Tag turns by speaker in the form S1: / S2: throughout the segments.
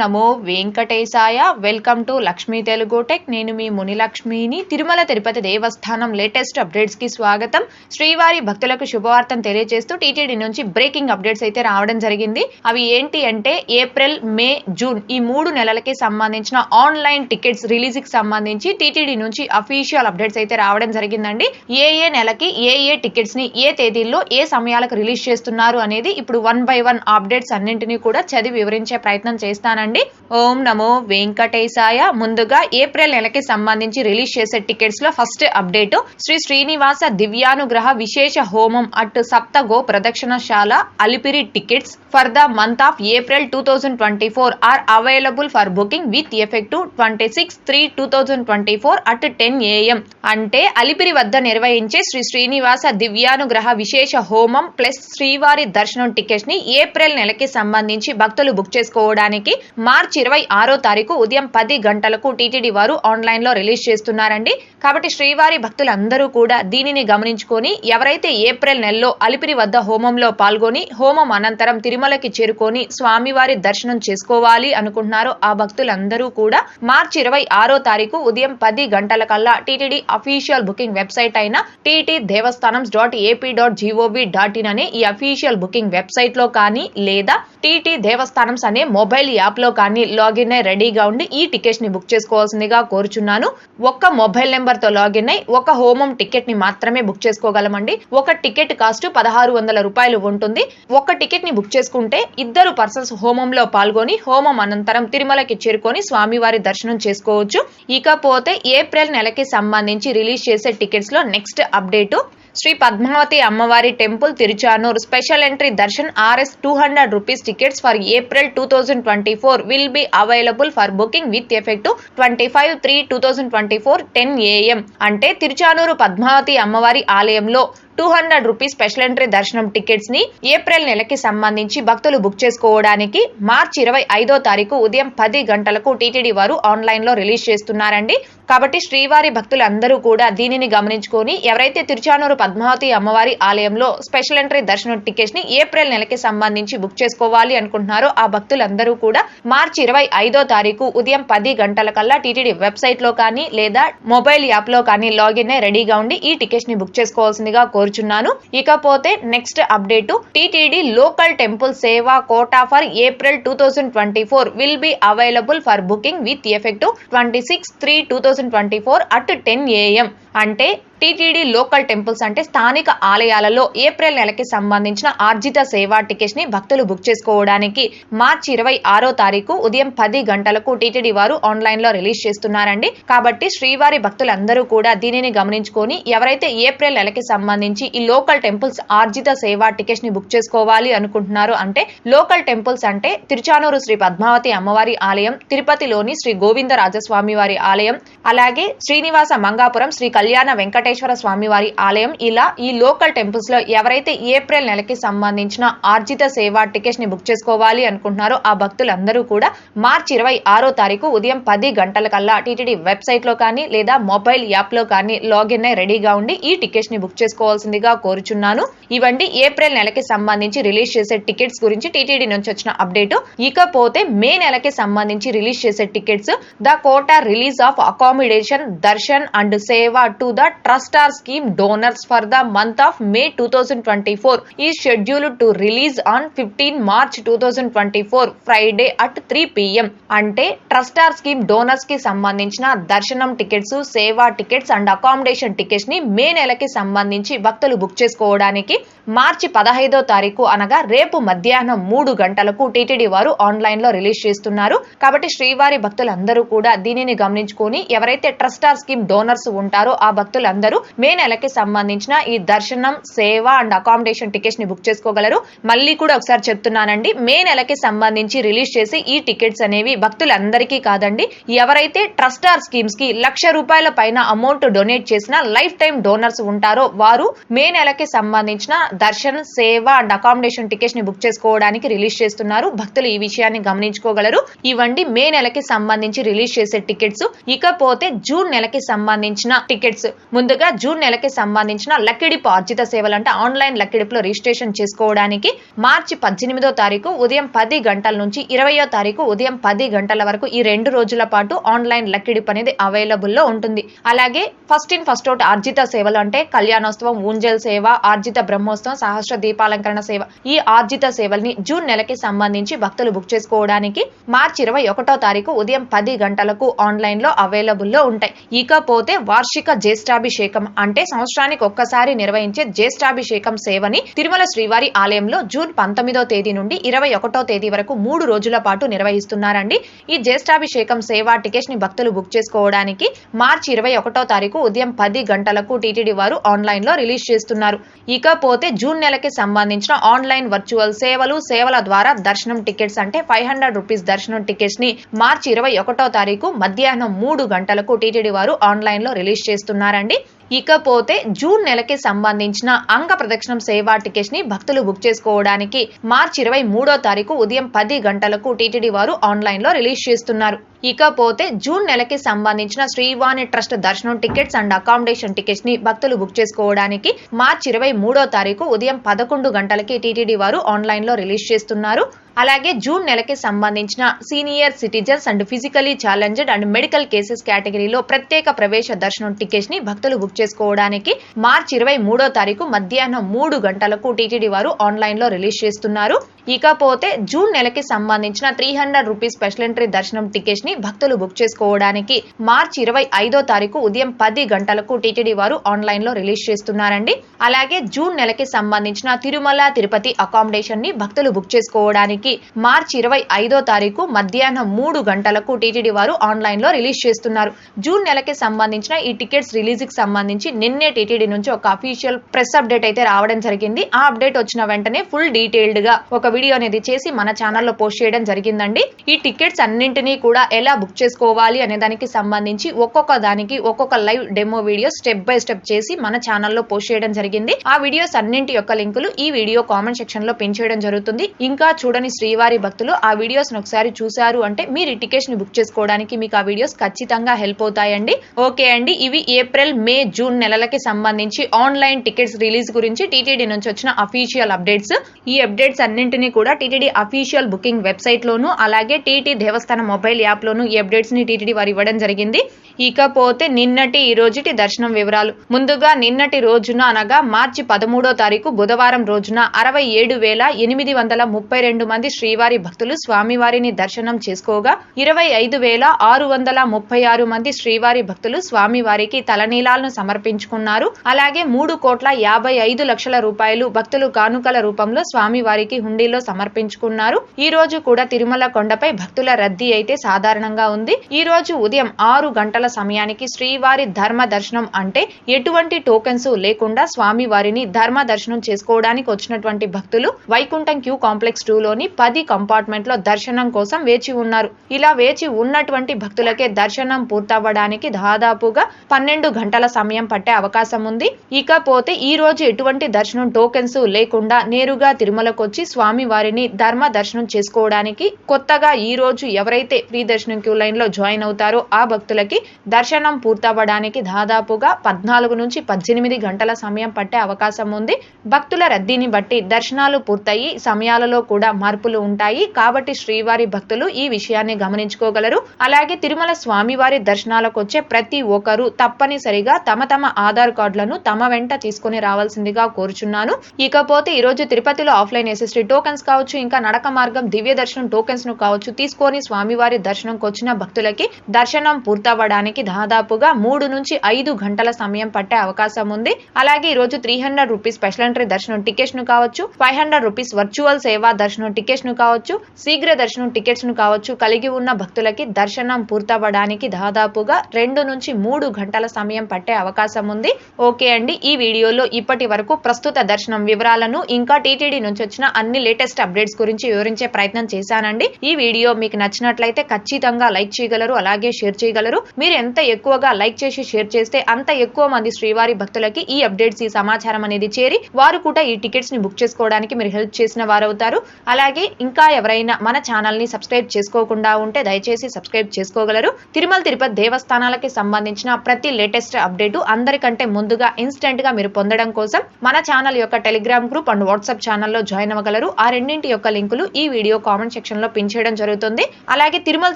S1: Namo Venkatesaya. Welcome to Lakshmi Telugu tech నేను మీ మునిలక్ష్మిని. తిరుమల తిరుపతి దేవస్థానం latest అప్డేట్స్కి స్వాగతం. శ్రీవారి భక్తులకు శుభవార్తను తెలియజేస్తూ టీటీడీ నుంచి బ్రేకింగ్ అప్డేట్స్ అయితే రావడం జరిగింది. అవి ఏంటి అంటే ఏప్రిల్ మే జూన్ ఈ మూడు నెలలకి సంబంధించిన ఆన్లైన్ టికెట్స్ రిలీజ్కి సంబంధించి టీటీడీ నుంచి అఫీషియల్ అప్డేట్స్ అయితే రావడం జరిగిందండి. ఏ ఏ నెలకి ఏ ఏ టికెట్స్ని ఏ తేదీల్లో ఏ సమయాలకు రిలీజ్ చేస్తున్నారు అనేది ఇప్పుడు వన్ బై వన్ అప్డేట్స్ అన్నింటినీ కూడా చదివి వివరించే ప్రయత్నం చేస్తానండి. ఓం నమో వెంకటేశాయ. ముందుగా ఏప్రిల్ నెలకి సంబంధించి రిలీజ్ చేసే టికెట్స్లో ఫస్ట్ అప్డేట్. శ్రీ శ్రీనివాస దివ్యానుగ్రహ విశేష హోమం అట్ సప్తగో ప్రదక్షిణశాల Alipiri tickets. For the month of April two thousand twenty four are available for booking with effect twenty six three two thousand twenty four at ten AM అంటే అలిపిరి వద్ద నిర్వహించే శ్రీ శ్రీనివాస దివ్యానుగ్రహ విశేష హోమం ప్లస్ శ్రీవారి దర్శనం టికెట్స్ని ఏప్రిల్ నెలకి సంబంధించి భక్తులు బుక్ చేసుకోవడానికి మార్చి ఇరవై ఆరో తారీఖు ఉదయం పది గంటలకు టీటీడీ వారు ఆన్లైన్లో రిలీజ్ చేస్తున్నారండి. కాబట్టి శ్రీవారి భక్తులందరూ కూడా దీనిని గమనించుకొని ఎవరైతే ఏప్రిల్ నెలలో అలిపిరి వద్ద హోమంలో పాల్గొని హోమం అనంతరం తిరుమలకి చేరుకొని స్వామివారి దర్శనం చేసుకోవాలి అనుకుంటున్నారో ఆ భక్తులందరూ కూడా మార్చి ఇరవై ఆరో తారీఖు ఉదయం పది గంటల కల్లా టీటీడీ అఫీషియల్ బుకింగ్ వెబ్సైట్ అయిన TT Devasthanam dot AP dot GOV dot in అనే ఈ అఫీషియల్ బుకింగ్ వెబ్సైట్లో కానీ లేదా టీటీ దేవస్థానమ్స్ అనే మొబైల్ యాప్లో కానీ లాగిన్ అయి రెడీగా ఉండి ఈ టికెట్స్ని బుక్ చేసుకోవాల్సిందిగా కోరుచున్నాను. ఒక్క మొబైల్ నెంబర్తో లాగిన్ అయి ఒక హోమం టికెట్ని మాత్రమే బుక్ చేసుకోగలమండి. ఒక టికెట్ కాస్ట్ పదహారు వందల రూపాయలు ఉంటుంది. ఒక టికెట్ని బుక్ చేసుకుంటే ఇద్దరు పర్సన్స్ హోమంలో పాల్గొని హోమం అనంతరం తిరుమలకి చేరుకొని స్వామివారి దర్శనం చేసుకోవచ్చు. ఇకపోతే ఏప్రిల్ నెలకి సంబంధించి రిలీజ్ చేసే టికెట్స్లో నెక్స్ట్ అప్డేట్. శ్రీ పద్మావతి అమ్మవారి temple Tiruchanur. Special entry darshan RS two hundred rupees tickets for April two thousand twenty four will be available for booking with effect twenty five three two thousand twenty four ten AM. అంటే తిరుచానూరు పద్మావతి అమ్మవారి ఆలయంలో two hundred rupees special entry దర్శనం టికెట్స్ని April నెలకి సంబంధించి భక్తులు book చేసుకోవడానికి మార్చి ఇరవై ఐదో తారీఖు ఉదయం పది గంటలకు టీటీడీ వారు ఆన్లైన్లో రిలీజ్ చేస్తున్నారండి. కాబట్టి శ్రీవారి భక్తులు అందరూ కూడా దీనిని గమనించుకొని ఎవరైతే తిరుచానూరు పద్మావతి అమ్మవారి ఆలయంలో స్పెషల్ ఎంట్రీ దర్శనం టికెట్స్ని ఏప్రిల్ నెలకి సంబంధించి బుక్ చేసుకోవాలి అనుకుంటున్నారో ఆ భక్తులందరూ కూడా మార్చి ఇరవై ఐదో తారీఖు ఉదయం పది గంటల కల్లా టీటీడీ వెబ్సైట్లో కానీ లేదా మొబైల్ యాప్లో కానీ లాగిన్ రెడీగా ఉండి ఈ టికెట్స్ని బుక్ చేసుకోవాల్సిందిగా కోరు కోరుచున్నాను. ఇకపోతే next update TTD local temple సేవా quota for April two thousand twenty four will be available for booking with effect twenty six three two thousand twenty four at ten AM అంటే TTD local temples అంటే స్థానిక ఆలయాలలో April నెలకి సంబంధించిన ఆర్జిత సేవా టికెట్స్ని భక్తులు బుక్ చేసుకోవడానికి మార్చి ఇరవై ఆరో తారీఖు ఉదయం పది గంటలకు టీటీడీ వారు ఆన్లైన్లో రిలీజ్ చేస్తున్నారండి. కాబట్టి శ్రీవారి భక్తులందరూ కూడా దీనిని గమనించుకొని ఎవరైతే ఏప్రిల్ నెలకి సంబంధించి ఈ లోకల్ టెంపుల్స్ ఆర్జిత సేవా టికెట్స్ని బుక్ చేసుకోవాలి అనుకుంటున్నారు అంటే లోకల్ టెంపుల్స్ అంటే తిరుచానూరు శ్రీ పద్మావతి అమ్మవారి ఆలయం తిరుపతిలోని శ్రీ గోవింద రాజస్వామి వారి ఆలయం అలాగే శ్రీనివాస మంగాపురం శ్రీ కళ్యాణ వెంకటేశ్వర స్వామివారి ఆలయం. ఇలా ఈ లోకల్ టెంపుల్స్లో ఎవరైతే ఏప్రిల్ నెలకి సంబంధించిన ఆర్జిత సేవా టికెట్స్ని బుక్ చేసుకోవాలి అనుకుంటున్నారో ఆ భక్తులందరూ కూడా మార్చి ఇరవై ఆరో తారీఖు ఉదయం పది గంటల కల్లా టీటీడీ వెబ్సైట్లో కానీ లేదా మొబైల్ యాప్లో కానీ లాగిన్ అయి రెడీగా ఉండి ఈ టికెట్స్ని బుక్ చేసుకోవాల్సిందిగా కోరుచున్నాను. ఇవండి ఏప్రిల్ నెలకి సంబంధించి రిలీజ్ చేసే టికెట్స్ గురించి టీటీడీ నుంచి వచ్చిన అప్డేట్. ఇకపోతే మే నెలకి సంబంధించి రిలీజ్ చేసే tickets the quota release of accommodation darshan and seva to the trust star scheme donors for the month of May two thousand twenty four is schedule to release on fifteen March two thousand twenty four Friday at three PM అంటే trust star scheme డోనర్స్కి సంబంధించిన దర్శనం tickets సేవా tickets and accommodation టికెట్స్ని May నెలకి సంబంధించి భక్తులు book చేసుకోవడానికి మార్చి పదహైదో తారీఖు అనగా రేపు మధ్యాహ్నం మూడు గంటలకు టీటీడీ వారు ఆన్లైన్లో రిలీజ్ చేస్తున్నారు. కాబట్టి శ్రీవారి భక్తులందరూ కూడా దీనిని గమనించుకొని ఎవరైతే ట్రస్టార్ స్కీమ్ డోనర్స్ ఉంటారో ఆ భక్తులందరూ మే నెలకి సంబంధించిన ఈ దర్శనం సేవ అండ్ అకామిడేషన్ టికెట్స్ని బుక్ చేసుకోగలరు. మళ్ళీ కూడా ఒకసారి చెప్తున్నానండి మే నెలకి సంబంధించి రిలీజ్ చేసి ఈ టికెట్స్ అనేవి భక్తులందరికీ కాదండి. ఎవరైతే ట్రస్టార్ స్కీమ్స్కి లక్ష రూపాయల పైన అమౌంట్ డొనేట్ చేసిన లైఫ్ టైం డోనర్స్ ఉంటారో వారు మే నెలకి సంబంధించిన దర్శన్ సేవ అండ్ అకామిడేషన్ టికెట్స్ని బుక్ చేసుకోవడానికి రిలీజ్ చేస్తున్నారు. భక్తులు ఈ విషయాన్ని గమనించుకోగలరు. ఇవ్వండి మే నెలకి సంబంధించి రిలీజ్ చేసే టికెట్స్. ఇకపోతే జూన్ నెలకి సంబంధించిన టికెట్స్. ముందుగా ముందుగా జూన్ నెలకి సంబంధించిన లక్కిడిపు ఆర్జిత సేవలంటే ఆన్లైన్ లక్కిడిపులో రిజిస్ట్రేషన్ చేసుకోవడానికి మార్చి పద్దెనిమిదో తారీఖు ఉదయం పది గంటల నుంచి ఇరవయో తారీఖు ఉదయం పది గంటల వరకు ఈ రెండు రోజుల పాటు ఆన్లైన్ లక్కిడిపు అనేది అవైలబుల్లో ఉంటుంది. అలాగే ఫస్ట్ ఇన్ ఫస్ట్ అవుట్ ఆర్జిత సేవలు అంటే కళ్యాణోత్సవం ఊంజల్ సేవ ఆర్జిత బ్రహ్మోత్సవం సహస్ర దీపాలంకరణ సేవ. ఈ ఆర్జిత సేవల్ని జూన్ నెలకి సంబంధించి భక్తులు బుక్ చేసుకోవడానికి మార్చి ఇరవై ఒకటో తారీఖు ఉదయం పది గంటలకు ఆన్లైన్లో అవైలబుల్లో ఉంటాయి. ఇకపోతే వార్షిక జ్యేష్ఠాభిషేకం అంటే సంవత్సరానికి ఒక్కసారి నిర్వహించే జ్యేష్ఠాభిషేకం సేవని తిరుమల శ్రీవారి ఆలయంలో జూన్ పంతొమ్మిదో తేదీ నుండి ఇరవై ఒకటో తేదీ వరకు మూడు రోజుల పాటు నిర్వహిస్తున్నారండి. ఈ జ్యేష్ఠాభిషేకం సేవ టికెట్స్ని భక్తులు బుక్ చేసుకోవడానికి మార్చి ఇరవై ఒకటో తారీఖు ఉదయం పది గంటలకు టీటీడీ వారు ఆన్లైన్లో రిలీజ్ చేస్తున్నారు. ఇకపోతే జూన్ నెలకి సంబంధించిన ఆన్లైన్ వర్చువల్ సేవలు సేవల ద్వారా దర్శనం టికెట్స్ అంటే ఫైవ్ హండ్రెడ్ రూపీస్ దర్శనం టికెట్స్ని మార్చి ఇరవై ఒకటో తారీఖు మధ్యాహ్నం మూడు గంటలకు టీటీడీ వారు ఆన్లైన్లో రిలీజ్ చేస్తున్నారండి. ఇకపోతే జూన్ నెలకి సంబంధించిన అంగ ప్రదక్షిణం సేవా టికెట్స్ని భక్తులు బుక్ చేసుకోవడానికి మార్చి ఇరవై మూడో తారీఖు ఉదయం పది గంటలకు టీటీడీ వారు ఆన్లైన్లో రిలీజ్ చేస్తున్నారు. ఇకపోతే జూన్ నెలకి సంబంధించిన శ్రీవాణి ట్రస్ట్ దర్శనం టికెట్స్ అండ్ అకామిడేషన్ టికెట్స్ని భక్తులు బుక్ చేసుకోవడానికి మార్చి ఇరవై మూడో తారీఖు ఉదయం పదకొండు గంటలకి టీటీడీ వారు ఆన్లైన్లో రిలీజ్ చేస్తున్నారు. అలాగే జూన్ నెలకి సంబంధించిన senior citizens and physically challenged and medical cases కేటగిరీలో ప్రత్యేక ప్రవేశ దర్శనం టికెట్స్ని భక్తులు బుక్ చేసుకోవడానికి మార్చి ఇరవై మూడో తారీఖు మధ్యాహ్నం మూడు గంటలకు టీటీడీ వారు ఆన్లైన్లో రిలీజ్ చేస్తున్నారు. ఇకపోతే జూన్ నెలకి సంబంధించిన three hundred rupees special entry దర్శనం టికెట్స్ని భక్తులు బుక్ చేసుకోవడానికి మార్చి ఇరవై ఐదో తారీఖు ఉదయం పది గంటలకు టీటీడీ వారు ఆన్లైన్లో రిలీజ్ చేస్తున్నారండి. అలాగే జూన్ నెలకి సంబంధించిన తిరుమల తిరుపతి అకామిడేషన్ని భక్తులు బుక్ చేసుకోవడానికి మార్చి ఇరవై ఐదో తారీఖు మధ్యాహ్నం మూడు గంటలకు టీటీడీ వారు ఆన్లైన్లో రిలీజ్ చేస్తున్నారు. జూన్ నెలకి సంబంధించిన ఈ టికెట్స్ రిలీజ్కి సంబంధించి నిన్నే టీటీడీ నుంచి ఒక అఫీషియల్ ప్రెస్ అప్డేట్ అయితే రావడం జరిగింది. ఆ అప్డేట్ వచ్చిన వెంటనే ఫుల్ డీటెయిల్డ్గా ఒక వీడియో అనేది చేసి మన ఛానల్లో పోస్ట్ చేయడం జరిగిందండి. ఈ టికెట్స్ అన్నింటినీ కూడా ఎలా బుక్ చేసుకోవాలి అనే దానికి సంబంధించి ఒక్కొక్క దానికి ఒక్కొక్క live demo video step by step చేసి మన ఛానల్లో పోస్ట్ చేయడం జరిగింది. ఆ వీడియోస్ అన్నింటి యొక్క లింకులు ఈ వీడియో కామెంట్ సెక్షన్లో పిన్ చేయడం జరుగుతుంది. ఇంకా చూడని శ్రీవారి భక్తులు ఆ వీడియోస్ ఒకసారి చూసారు అంటే మీరు టికెట్స్ని బుక్ చేసుకోవడానికి మీకు ఆ వీడియోస్ ఖచ్చితంగా హెల్ప్ అవుతాయండి. ఓకే అండి ఇవి ఏప్రిల్ మే జూన్ నెలలకి సంబంధించి ఆన్లైన్ టికెట్స్ రిలీజ్ గురించి టీటీడీ నుంచి వచ్చిన అఫీషియల్ అప్డేట్స్ ఈ అప్డేట్స్ అన్నింటినీ కూడా టీటీడీ అఫీషియల్ బుకింగ్ వెబ్సైట్ లోను అలాగే టీటీ దేవస్థానం మొబైల్ యాప్ లోను ఈ అప్డేట్స్ని టీటీడీ వారు ఇవ్వడం జరిగింది. ఇకపోతే నిన్నటి ఈ రోజుటి దర్శనం వివరాలు. ముందుగా నిన్నటి రోజున అనగా మార్చి పదమూడో తారీఖు బుధవారం రోజున అరవై ఏడు వేల ఎనిమిది వందల ముప్పై రెండు మంది శ్రీవారి భక్తులు స్వామివారిని దర్శనం చేసుకోగా ఇరవై ఐదు వేల ఆరు వందల ముప్పై ఆరు మంది శ్రీవారి భక్తులు స్వామివారికి తలనీలాలను సమర్పించుకున్నారు. అలాగే మూడు కోట్ల యాభై ఐదు లక్షల రూపాయలు భక్తులు కానుకల రూపంలో స్వామివారికి హుండీలో సమర్పించుకున్నారు. ఈ రోజు కూడా తిరుమల కొండపై భక్తుల రద్దీ అయితే సాధారణంగా ఉంది. ఈ రోజు ఉదయం ఆరు గంటల సమయానికి శ్రీవారి ధర్మ దర్శనం అంటే ఎటువంటి టోకెన్స్ లేకుండా స్వామి వారిని ధర్మ దర్శనం చేసుకోవడానికి వచ్చినటువంటి భక్తులు వైకుంఠం క్యూ కాంప్లెక్స్ టూ లోని పది కంపార్ట్మెంట్లో దర్శనం కోసం వేచి ఉన్నారు. ఇలా వేచి ఉన్నటువంటి భక్తులకే దర్శనం పూర్తవ్వడానికి దాదాపుగా పన్నెండు గంటల సమయం పట్టే అవకాశం ఉంది. ఇకపోతే ఈ రోజు ఎటువంటి దర్శనం టోకెన్స్ లేకుండా నేరుగా తిరుమలకు వచ్చి స్వామి వారిని ధర్మ దర్శనం చేసుకోవడానికి కొత్తగా ఈ రోజు ఎవరైతే ఫ్రీ దర్శనం క్యూ లైన్లో జాయిన్ అవుతారో ఆ భక్తులకి దర్శనం పూర్తవ్వడానికి దాదాపుగా పద్నాలుగు నుంచి పద్దెనిమిది గంటల సమయం పట్టే అవకాశం ఉంది. భక్తుల రద్దీని బట్టి దర్శనాలు పూర్తయి సమయాలలో కూడా మార్పులు ఉంటాయి. కాబట్టి శ్రీవారి భక్తులు ఈ విషయాన్ని గమనించుకోగలరు. అలాగే తిరుమల స్వామివారి దర్శనాలకు వచ్చే ప్రతి ఒక్కరూ తప్పనిసరిగా తమ తమ ఆధార్ కార్డులను తమ వెంట తీసుకుని రావాల్సిందిగా కోరుచున్నాను. ఇకపోతే ఈ రోజు తిరుపతిలో ఆఫ్లైన్ ఎస్ఎస్టీ టోకెన్స్ కావచ్చు ఇంకా నడక మార్గం దివ్య దర్శనం టోకెన్స్ను కావచ్చు తీసుకొని స్వామివారి దర్శనంకి వచ్చిన భక్తులకి దర్శనం పూర్తవ్వడానికి దాదాపుగా మూడు నుంచి ఐదు గంటల సమయం పట్టే అవకాశం ఉంది. అలాగే ఈ రోజు three hundred rupees special entry దర్శనం టికెట్స్ను కావచ్చు ఫైవ్ హండ్రెడ్ రూపీస్ వర్చువల్ సేవా దర్శనం టికెట్స్ను కావచ్చు శీఘ్ర దర్శనం టికెట్స్ను కావచ్చు కలిగి ఉన్న భక్తులకి దర్శనం పూర్తవ్వడానికి దాదాపుగా రెండు నుంచి మూడు గంటల సమయం పట్టే అవకాశం ఉంది. ఓకే అండి ఈ వీడియోలో ఇప్పటి వరకు ప్రస్తుత దర్శనం వివరాలను ఇంకా టీటీడీ నుంచి వచ్చిన అన్ని లేటెస్ట్ లేటెస్ట్ అప్డేట్స్ గురించి వివరించే ప్రయత్నం చేశానండి. ఈ వీడియో మీకు నచ్చినట్లయితే ఖచ్చితంగా లైక్ చేయగలరు అలాగే షేర్ చేయగలరు. మీరు ఎంత ఎక్కువగా లైక్ చేసి షేర్ చేస్తే అంత ఎక్కువ మంది శ్రీవారి భక్తులకి ఈ అప్డేట్స్ ఈ సమాచారం అనేది చేరి వారు కూడా ఈ టికెట్స్ని బుక్ చేసుకోవడానికి మీరు హెల్ప్ చేసిన వారు అవుతారు అలాగే ఇంకా ఎవరైనా మన ఛానల్ని సబ్స్క్రైబ్ చేసుకోకుండా ఉంటే దయచేసి సబ్స్క్రైబ్ చేసుకోగలరు. తిరుమల తిరుపతి దేవస్థానాలకి సంబంధించిన ప్రతి లేటెస్ట్ అప్డేట్ అందరికంటే ముందుగా ఇన్స్టెంట్గా మీరు పొందడం కోసం మన ఛానల్ యొక్క టెలిగ్రామ్ గ్రూప్ అండ్ వాట్సాప్ ఛానల్లో జాయిన్ అవ్వగలరు. ఆ రెండింటి యొక్క లింకులు ఈ వీడియో కామెంట్ సెక్షన్లో పిన్ చేయడం జరుగుతుంది. అలాగే తిరుమల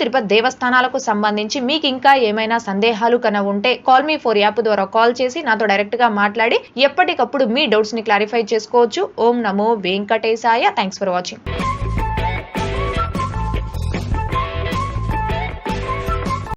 S1: తిరుపతి దేవస్థానాలకు సంబంధించి మీకు ఇంకా ఏమైనా సందేహాలు కన ఉంటే కాల్ మీ ఫోర్ యాప్ ద్వారా కాల్ చేసి నాతో డైరెక్ట్గా మాట్లాడి ఎప్పటికప్పుడు మీ డౌట్స్ని క్లారిఫై చేసుకోవచ్చు. ఓం నమో వెంకటేశాయ. Thanks for watching